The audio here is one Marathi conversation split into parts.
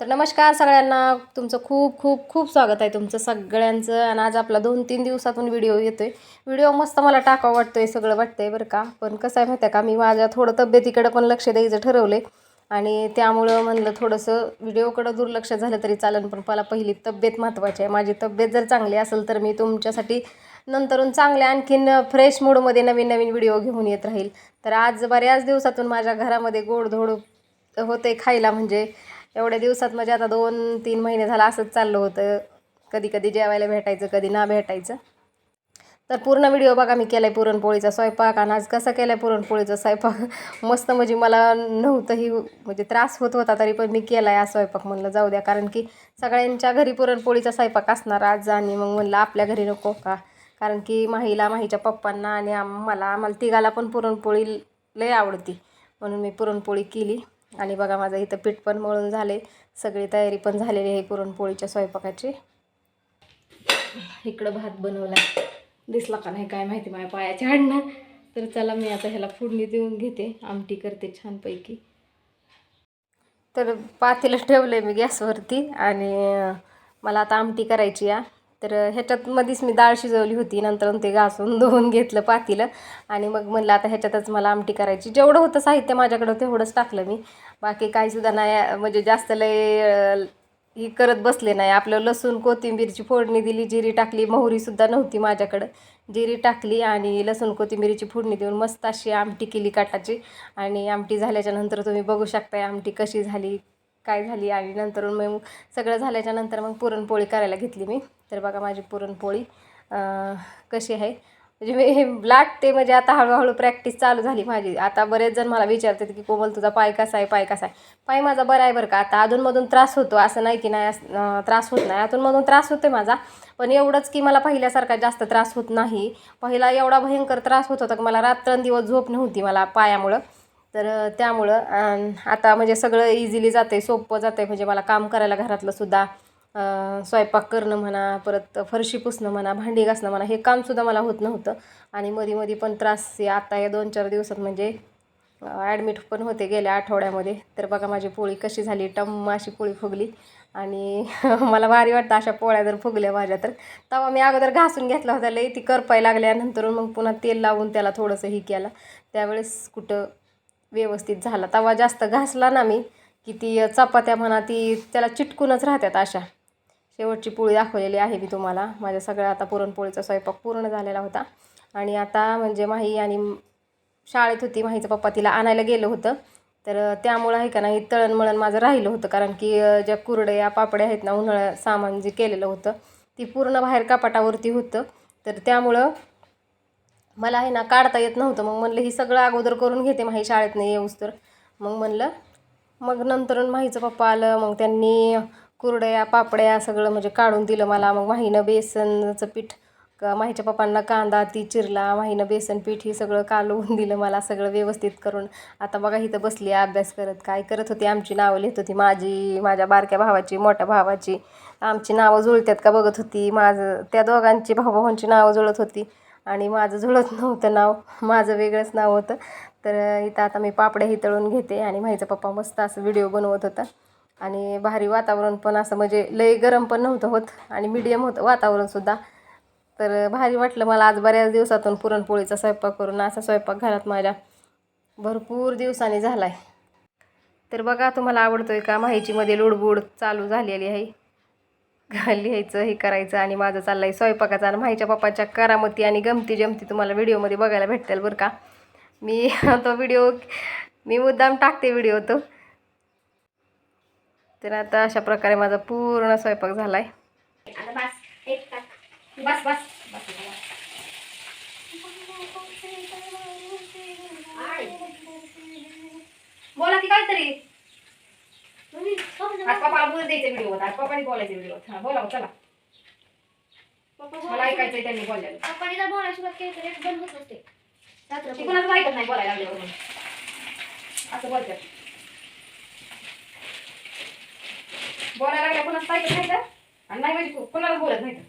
तर नमस्कार सगळ्यांना. तुमचं खूप खूप खूप स्वागत आहे तुमचं सगळ्यांचं. आणि आज आपला दोन तीन दिवसातून व्हिडिओ येतो आहे व्हिडिओ मस्त मला टाकावं वाटतो आहे सगळं वाटतं आहे बरं का. पण कसं आहे माहिती आहे का मी माझ्या थोडं तब्येतीकडं पण लक्ष द्यायचं ठरवले आणि त्यामुळं म्हणलं थोडंसं व्हिडिओकडं दुर्लक्ष झालं तरी चालेल पण मला पहिली तब्येत महत्त्वाची आहे. माझी तब्येत जर चांगली असेल तर मी तुमच्यासाठी नंतरून चांगल्या आणखीन फ्रेश मूडमध्ये नवीन नवीन व्हिडिओ घेऊन येत राहील. तर आज बऱ्याच दिवसातून माझ्या घरामध्ये गोडधोड होते खायला म्हणजे एवढ्या दिवसात म्हणजे आता दोन तीन महिने झाला असंच चाललं होतं. कधी कधी जेवायला भेटायचं कधी ना भेटायचं. तर पूर्ण व्हिडिओ बघा मी केला आहे पुरणपोळीचा स्वयंपाक आणि आज कसा केला आहे पुरणपोळीचा स्वयंपाक. मस्त म्हणजे मला नव्हतंही म्हणजे त्रास होत होता तरी पण मी केला आहे स्वयंपाक म्हणलं जाऊ द्या. कारण की सगळ्यांच्या घरी पुरणपोळीचा स्वयंपाक असणार आज आणि मग म्हणलं आपल्या घरी नको का? कारण की माहीला माहीच्या पप्पांना आणि आम्हाला मला आम्हाला तिघाला पण पुरणपोळी लय आवडती. म्हणून मी पुरणपोळी केली. आणि बघा माझं इथं पीठ पण मळून झाले. सगळी तयारी पण झालेली आहे पुरणपोळीच्या स्वयंपाकाची. इकडं भात बनवला दिसला का नाही काय माहिती माझ्या पायाच्या हाडणं. तर चला मी आता ह्याला फोडणी देऊन घेते. आमटी करते छानपैकी. तर पातेलं ठेवलं आहे मी गॅसवरती आणि मला आता आमटी करायची या तर ह्याच्यात मध्येच मी डाळ शिजवली होती नंतर ते घासून धुवून घेतलं पातीलं. आणि मग म्हणलं आता ह्याच्यातच मला आमटी करायची. जेवढं होतं साहित्य माझ्याकडं तेवढंच टाकलं मी. बाकी काहीसुद्धा नाही म्हणजे जास्त लय ही करत बसले नाही. आपलं लसूण कोथिंबीरची फोडणी दिली जिरी टाकली. मोहरीसुद्धा नव्हती माझ्याकडं. जिरी टाकली आणि लसूण कोथिंबीरीची फोडणी देऊन मस्त अशी आमटी केली काटाची आणि आमटी झाल्याच्यानंतर तुम्ही बघू शकताय आमटी कशी झाली काय झाली. आणि नंतर मग सगळं झाल्याच्यानंतर मग पुरणपोळी करायला घेतली मी. तर बघा माझी पुरणपोळी कशी आहे? म्हणजे मी हे लाटते म्हणजे आता हळूहळू प्रॅक्टिस चालू झाली माझी. आता बरेच जण मला विचारतात की कोमल तुझा पाय कसा आहे? पाय कसा आहे? पाय माझा बरा आहे बरं का. आता अधूनमधून त्रास होतो. असं नाही की नाही असं, त्रास होत नाही. अधूनमधून त्रास होतो माझा. पण एवढंच की मला पहिल्यासारखा जास्त त्रास होत नाही. पहिला एवढा भयंकर त्रास होत होता की मला रात्रंदिवस झोप नव्हती मला पायामुळं. तर त्यामुळं आता म्हणजे सगळं इझिली जातं आहे सोपं जातं आहे म्हणजे मला काम करायला घरातलं सुद्धा स्वयंपाक करणं म्हणा परत फरशी पुसणं म्हणा भांडी घासणं म्हणा हे कामसुद्धा मला होत नव्हतं. आणि मध्ये मध्ये पण त्रास आता या दोन चार दिवसात म्हणजे ॲडमिट पण होते गेल्या आठवड्यामध्ये. तर बघा माझी पोळी कशी झाली. टम अशी पोळी फुगली. आणि मला भारी वाटतं अशा पोळ्या जर फुगल्या माझ्या तर. तेव्हा मी अगोदर घासून घेतला होता. लई ती करपाय लागल्यानंतर मग पुन्हा तेल लावून त्याला थोडंसं ही केला. त्यावेळेस कुठं व्यवस्थित झाला. तवा जास्त घासला ना मी की ती चपात्या म्हणा ती त्याला चिटकूनच राहतात अशा. शेवटची पोळी दाखवलेली आहे मी तुम्हाला. माझ्या सगळ्या आता पुरणपोळीचा स्वयंपाक पूर्ण झालेला होता. आणि आता म्हणजे माही आणि शाळेत होती. माहीचं पप्पा तिला आणायला गेलं होतं. तर त्यामुळं आहे का नाही तळणमळण माझं राहिलं होतं. कारण की ज्या ज्या कुरड्या पापड्या आहेत ना उन्हाळ्या सामान जे केलेलं होतं ती पूर्ण बाहेर कपाटावरती होतं. तर त्यामुळं मला आहे ना काढता येत नव्हतं. मग म्हणलं ही सगळं अगोदर करून घेते माही शाळेत नाही येऊस तर. मग म्हणलं मग नंतर माहीचं पप्पा आलं. मग त्यांनी कुरड्या पापड्या सगळं म्हणजे काढून दिलं मला. मग माहीनं बेसनचं पीठ क माहीच्या पप्पांना कांदा ती चिरला माहीनं बेसन पीठ ही सगळं कालवून दिलं मला सगळं व्यवस्थित करून. आता बघा इथं बसली आहे अभ्यास करत. काय करत होती? आमची नावं लिहित होती. माझी माझ्या बारक्या भावाची मोठ्या भावाची. आमची नावं जुळतात का बघत होती. माझं त्या दोघांची भाऊभावांची नावं जुळत होती. आणि माझं जुळत नव्हतं नाव. माझं वेगळंच नाव होतं. तर इथं आता मी पापड्याही तळून घेते आणि माहीचा पप्पा मस्त असं व्हिडिओ बनवत होता. आणि भारी वातावरण पण असं म्हणजे लय गरम पण नव्हतं होत आणि मीडियम होतं वातावरणसुद्धा तर भारी वाटलं मला आज बऱ्याच दिवसातून पुरणपोळीचा स्वयंपाक करून असा स्वयंपाक घरात माझ्या. भरपूर दिवसांनी झाला आहे तर बघा तुम्हाला आवडतो आहे का? माहितीमध्ये लुडबुड चालू झालेली आहे. लिहायचं हे करायचं आणि माझं चाललं आहे स्वयंपाकाचा आणि माहीच्या पप्पाच्या करामती आणि गमती जमती तुम्हाला व्हिडिओमध्ये बघायला भेटतील बरं का. मी तो व्हिडिओ मी मुद्दाम टाकते व्हिडिओ तो. तर आता अशा प्रकारे माझा पूर्ण स्वयंपाक झाला आहे आता बस एक टाक बस बस. बस आय. बोला की काहीतरी. आज पप्पाला बोलू द्यायचं व्हिडिओ आज पप्पाने बोलायचं व्हिडिओ हा बोला मग, चला. मला ऐकायचंय त्यांनी बोललेलं पप्पाने जर बोलायला सुरुवात केली तर एक बंद होत असते रात्र ती कुणाचं ऐकत नाही बोलायला लागल्यावर. असं बोलतात. बोलायला लागल्या कुणाचं ऐकत नाही तर आणि नाही म्हणजे कुणाला बोलत नाही तर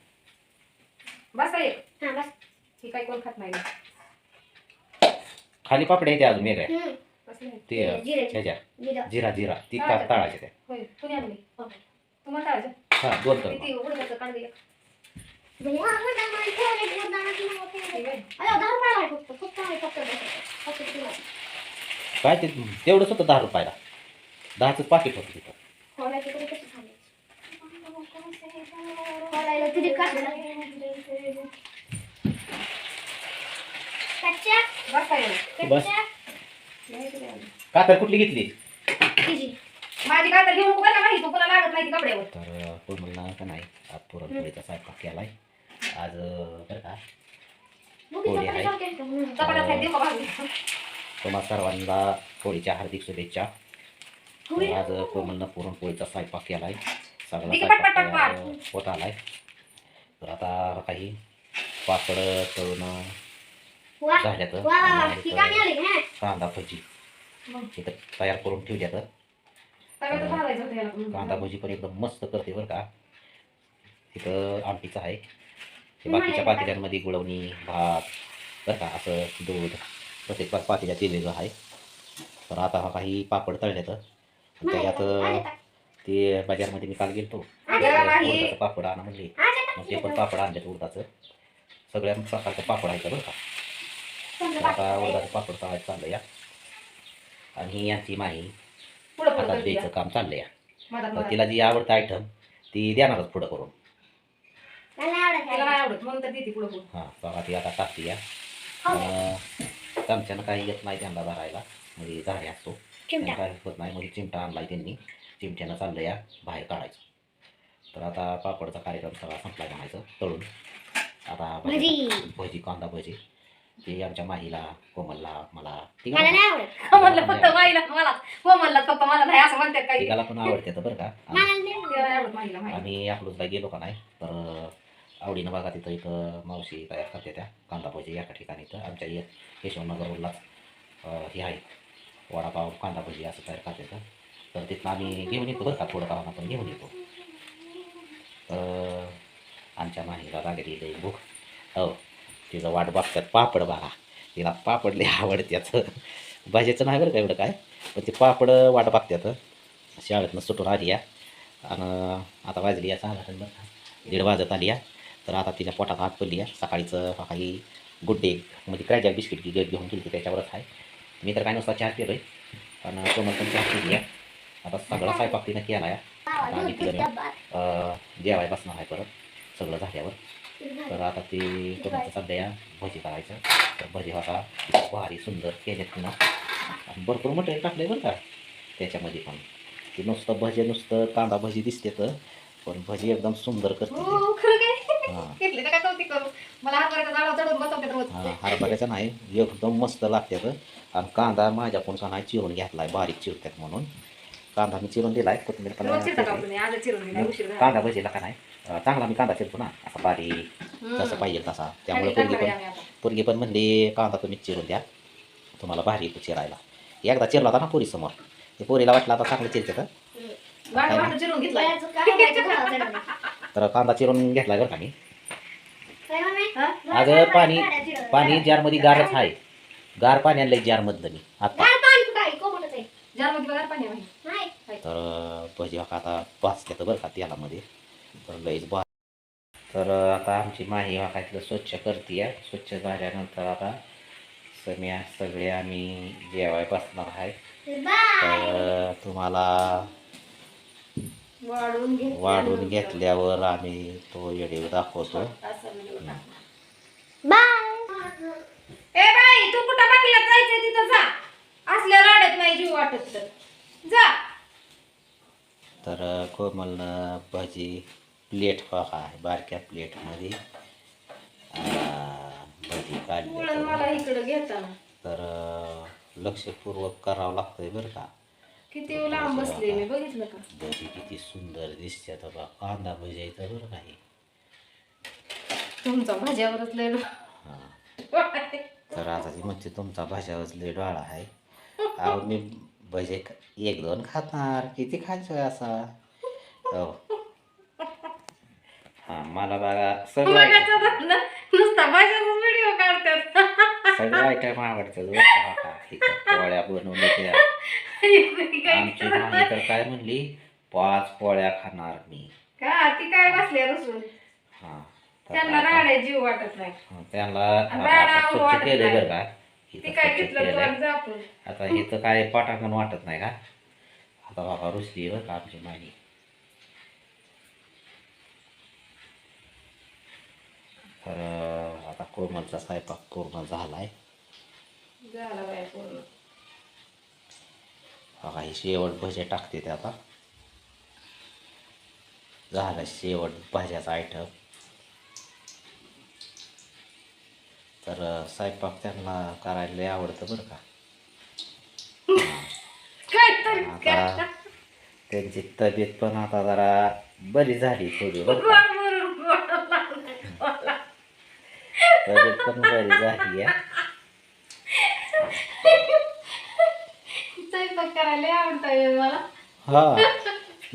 बस काय एक हा बस ही काही कोण खात नाही खाली पापडे येते अजून वेगळ्या हम्म. कसले आहेत? ते. ह्याच्या जिरं. जिरा जिरा ती ते होय कुणी आणली. तुम्हाला टाळायचं हा दोन तर किती उडदाचं काढ दे ठेवले, गुरदाणाची नावं ठेवले. अरे, दहा रुपयाला आहे फक्त. फक्त आहे, फक्त आहे. फक्त किलो. काय ते तेवढंच होतं दहा रुपयाला दहाचं पाकिट होतं तिथं खोलायची तरी? खोलायला. कातर कुठली घेतली. माझी काय तर घेऊ नको बरं का माहिती तुला लागत नाही कपड्यावर. तर कोण म्हणणार का नाही? आज पुरणपोळीचा स्वयंपाक केलाय. आज बरं का? पोळी आहे. तुम्हा सर्वांना होळीच्या हार्दिक शुभेच्छा. तर आज कोमलनं पुरणपोळीचा स्वयंपाक सगळा ठीक आहे, स्वयंपाक तयार होत आलाय. तर आता काही पापड तळून झाल्यात. ही आली, हा? कांदा भजी. इथं तयार करून ठेवल्यात. कांदा भजी पण एकदम मस्त करते बरं का. इथं आमटीचं आहे. हे बाकीच्या पातेल्यांमध्ये गुळवणी भात बरं का असं दूध प्रत्येक पा- पातेल्यात वेगवेगळं आहे. तर आता हा काही पापड तळल्यात. आणि त्याच्यात? ते बाजारमध्ये मी काल गेलतो पापड आणा म्हणले? मग ते पण पापड आणलेत उडदाचं. सगळ्या प्रकारचं पापड आहे बरं का? आता उडदाचं पापड तळायचं चाललं या आणि यांची माही आता द्यायचं. काम चाललं या. तिला जी आवडतं आयटम ती देणारच पुढं करून. मला नाही आवडत तिला नाही आवडत म्हणून तर देते पुढं पुढं हां बघा ती आता टाकते या अं, चमच्यानं काही येत नाही त्यांना धरायला म्हणजे झाडे असतो काही होत नाही. म्हणजे चिमटा आणलाय त्यांनी. चिमट्यानं चाललं या बाहेर काढायचं. तर आता पापडचा कार्यक्रम सगळा संपला म्हणायचं तळून. आता भजी. भजी कांदा भजी. ते आमच्या माहीला कोमलला मला. मला तिघाला नाही आवडत. म्हणलं फक्त माईला मला. म्हणलं फक्त मला नाही असं म्हणतात काही. तिघाला पण आवडते तर बरं का. आम्ही अकलूजला गेलो का नाही तर आवडीनं बघा तिथं इथं मावशी तयार करते त्या. कांदा भजी एका ठिकाणी. तर आमच्या ये केशवनगरलाच अं, हे आहे वडापाव कांदा भजी असं तयार करते तर तर तिथं आम्ही घेऊन येतो बरं का थोडं आपण घेऊन येतो. तर आमच्या माहीला लागली लई भूक. हो तिचं वाट बघतात पापड बघा. तिला पापड लई आवडत्यात भाजीचं नाही बरं का एवढं काय पण ते पापड वाट बघतात. शाळेतनं सुटून आली या. आणि आता वाजली या साधारण बरं का दीड वाजत आली या. तर आता तिच्या पोटात हात पडली या. सकाळीचं काही गुड्डे म्हणजे क्रॅजॅक बिस्किट गी घेऊन गेली त्याच्यावरच आहे. मी तर काय नुसता चहा केलो आहे पण कोमल पण चहा पिली आहे. आता सगळा स्वयंपाक तिनं केला आहे आता आम्ही तिकडे जेवाय बसणार आहे परत. सगळं झाल्यावर. तर आता ते कोणाचं सध्या या भजी करायचं. तर भजी आता भारी सुंदर केलेत तिनं. आणि भरपूर मटेरियल टाकलं बरं का. त्याच्यामध्ये पण. ती नुसतं भजी नुसतं कांदा भजी दिसते तर पण भजी एकदम सुंदर करते घेतले तर काय कौतिक करू? मला हरभऱ्याचा जाळा रोज. हां हरभऱ्याचं नाही. एकदम मस्त लागतात आणि कांदा माझ्याकडून का नाही चिरून घेतलाय बारीक चिरतात म्हणून. कांदा मी चिरून दिलाय कोथिंबीर पण रोज चिरता का चिरली. तुम्ही? आज चिरून दिला उशीर झाला. कांदा भजीला का नाही? चांगला मी कांदा चिरतो ना असा बारीक. जसं पाहिजे तसा. त्यामुळे पोरगी पण. पोरगी पण म्हणली कांदा तुम्ही चिरून द्या. तुम्हाला भारी येतो चिरायला. एकदा चिरला होता ना पोरी समोर ते पोरीला वाटलं आता चांगलं चिरते तर चिरून घेतला घरात आहे. तर कांदा चिरून घेतला बरं का मी? अगं पाणी. पाणी जारमध्ये गारच आहे. गार पाणी आणलंय जारमधलं मी. आता. तर भजी आता भाजत्यात बरं का तेलामध्ये. तर लईच भा तर आता आमची माही वाकायतलं स्वच्छ करते स्वच्छ झाल्यानंतर आता सम्या सगळे आम्ही जेवाय बसणार आहे. बाय. तर तुम्हाला वाढून घेतल्यावर आम्ही तो व्हिडिओ दाखवतो. बाय. ए बाई तू कुठं जायचंय तिथं जा. असल्या नाही जीव वाटत तर. जा. तर कोमलनं भजी प्लेट बघा बारक्या प्लेटमध्ये भजी काढली मला इकडं घेताना. तर लक्षपूर्वक करावं लागतंय बरं का. किती लांब बसले मी बघितलं का? किती सुंदर दिसते आता बा कांदा भजी आहे तर बरं काही. तुमचा भाज्यावरच लय हां. तर आता ती म्हणते तुमचा भाषावरच लय डोळा आहे. अहो मी भजे एक दोन खाणार किती खायचं असा? हो हां मला बघा सगळं नुसता भाज्याचाच व्हिडिओ काढतात. सगळं आयटम. इथं पोळ्या बनवल्या त्या आमची मामी तर काय म्हणली? पाच पोळ्या खाणार मी. का? ती काय बसल्या रसून हा. तर त्यांना आता- राहण्या जीव वाटत नाही. हा, त्यांना आता स्वच्छ केलंय. बरं का. ती काय घेतलं. तर आता इथं काय पटाकन वाटत नाही का? आता बाबा रुसली बरं का आमची मानी तर आता कोमलचा स्वयंपाक पूर्ण झालाय. झाला बाय पूर्ण. बघा ही शेवट भजे टाकते ते आता. झालं शेवट भाज्याचा आयटम तर स्वयंपाक त्यांना करायला आवडतं बरं का. आता त्यांची तब्येत पण आता जरा बरी झाली थोडी बरं का. तब्येत पण बरी झाली आहे. स्वयंपाक करायला आवडतोय मला. हा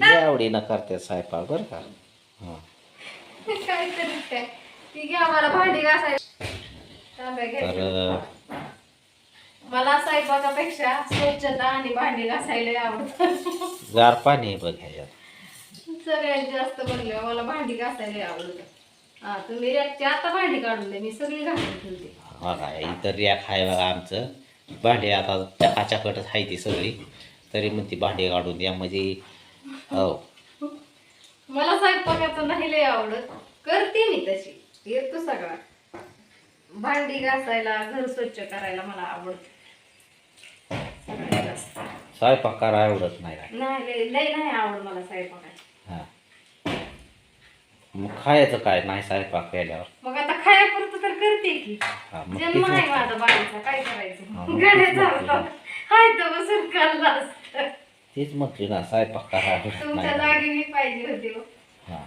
लय आवडीनं करते स्वयंपाक बरं का. हा. काय तरी काय. ती घ्या मला भांडी घासायला. तांब्या तर मला स्वयंपाकापेक्षा स्वच्छता आणि भांडी घासायला आवडतं. गार पाणी आहे बघ ह्याच्यात. सगळ्यात जास्त बनले मला भांडी घासायला आवडतं. हा तुम्ही रॅकची आता भांडी काढून दे मी सगळी घासून ठेवते. बघा इतर रॅक आहे बघा आमचं. भांडी आता चकाचकटच आहे ती सगळी. तरी मग ती भांडी काढून द्या. म्हणजे हो. मला स्वयंपाकाचं नाही लय आवडत. करते मी तशी. येतो सगळा. भांडी घासायला घर स्वच्छ करायला मला आवडत. सगळ्यात जास्त. स्वयंपाक करा आवडत नाही नाही लय लय नाही आवड मला स्वयंपाकाची हा. मग खायचं काय? नाही स्वयंपाक केल्यावर. मग आता खायापुरतं करते की हा मग जन्म तीच आहे म्हटलं. माझा बाळाचा काय हा, करायचं मग गड्याचा तेच होता हाय तर बसून खाल्ला असतं. तीच म्हटली ना स्वयंपाक तुमच्या नाही जागी मी पाहिजे होते हो. हा.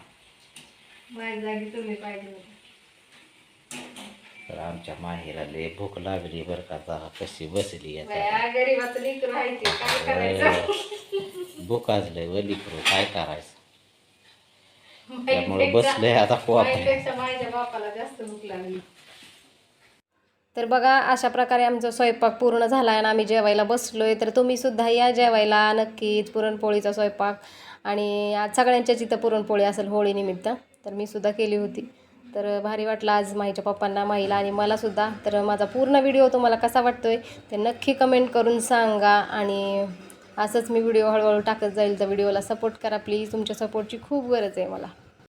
माझ्या जागी तुम्ही पाहिजे होते. तर आमच्या माहेरा लय भूक लागली बरं का जरा कशी बसली आता. बाया गरीबाचं लेकरू आहे ते काय करायचं? भूक आजलंय वली करू काय करायचं? त्यामुळे बसलंय आता पोहा माझ्यापेक्षा माझ्या बापाला जास्त भूक लागली. तर बघा अशा प्रकारे आमचा स्वयंपाक पूर्ण झाला आहे आणि आम्ही जेवायला बसलो आहे तर तुम्हीसुद्धा या जेवायला नक्कीच पुरणपोळीचा स्वयंपाक आणि आज सगळ्यांच्या इथं पुरणपोळी असेल होळीनिमित्त तर मी सुद्धा केली होती. तर भारी वाटलं आज माहीच्या पप्पांना माहीला आणि मलासुद्धा तर माझा पूर्ण व्हिडिओ तुम्हाला कसा वाटतो आहे ते नक्की कमेंट करून सांगा आणि असंच मी व्हिडिओ हळूहळू टाकत जाईल. तर व्हिडिओला सपोर्ट करा प्लीज. तुमच्या सपोर्टची खूप गरज आहे मला.